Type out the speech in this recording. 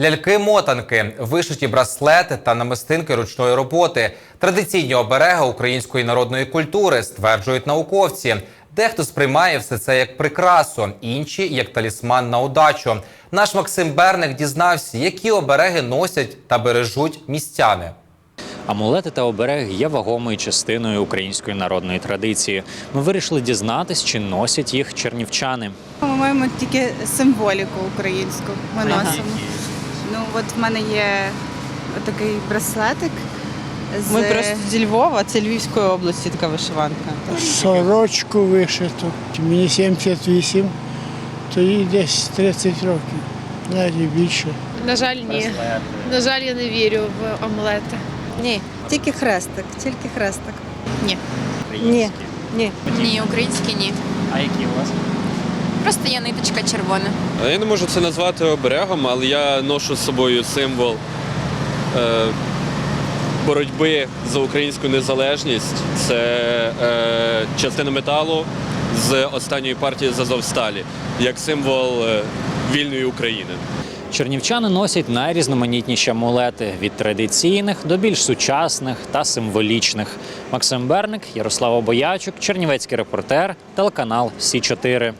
Ляльки-мотанки, вишиті браслети та намистинки ручної роботи традиційні обереги української народної культури, стверджують науковці. Дехто сприймає все це як прикрасу, інші як талісман на удачу. Наш Максим Берник дізнався, які обереги носять та бережуть містяни. Амулети та обереги є вагомою частиною української народної традиції. Ми вирішили дізнатись, чи носять їх чернівчани. Ми маємо тільки символіку українську. Ми носимо. Ну от в мене є такий браслетик. З... Ми просто зі Львова, це Львівської області така вишиванка. Сорочку вишиту. Мені 78, то їй десь 30 років, навіть більше. На жаль, ні. На жаль, я не вірю в омлети. Ні, тільки хрестик, тільки хрестик. Ні. Ні. Ні, українські ні. А які у вас? Просто є ниточка червона. Я не можу це назвати оберегом, але я ношу з собою символ е, боротьби за українську незалежність. Це е, частина металу з останньої партії з Азовсталі, як символ е, вільної України. Чернівчани носять найрізноманітніші амулети від традиційних до більш сучасних та символічних. Максим Берник, Ярослава Боячук, Чернівецький репортер, телеканал Сі 4